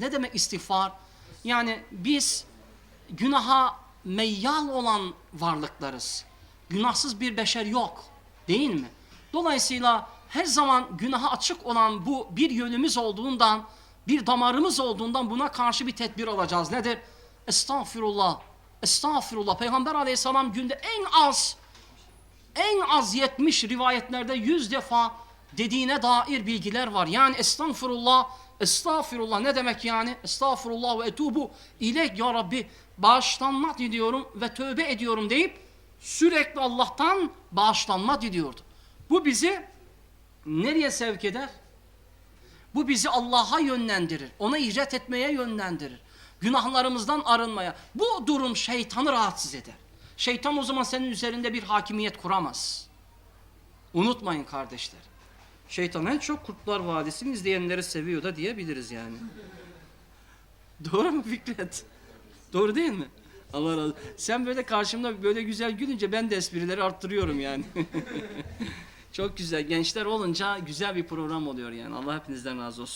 Ne demek istiğfar? Yani biz günaha meyyal olan varlıklarız. Günahsız bir beşer yok. Değil mi? Dolayısıyla her zaman günaha açık olan bu bir yönümüz olduğundan, bir damarımız olduğundan buna karşı bir tedbir alacağız. Nedir? Estağfirullah. Estağfirullah. Peygamber aleyhisselam günde en az en az 70 rivayetlerde 100 defa dediğine dair bilgiler var. Yani estağfurullah, estağfurullah ne demek yani? Estağfurullah ve etubu ilek ya Rabbi bağışlanma diliyorum ve tövbe ediyorum deyip sürekli Allah'tan bağışlanma diliyordu. Bu bizi nereye sevk eder? Bu bizi Allah'a yönlendirir. Ona icret etmeye yönlendirir. Günahlarımızdan arınmaya. Bu durum şeytanı rahatsız eder. Şeytan o zaman senin üzerinde bir hakimiyet kuramaz. Unutmayın kardeşler. Şeytan en çok Kurtlar Vadisi'ni izleyenleri seviyor da diyebiliriz yani. Doğru mu Fikret? Doğru değil mi? Allah razı. Sen böyle karşımda böyle güzel gülünce ben de esprileri arttırıyorum yani. Çok güzel. Gençler olunca güzel bir program oluyor yani. Allah hepinizden razı olsun.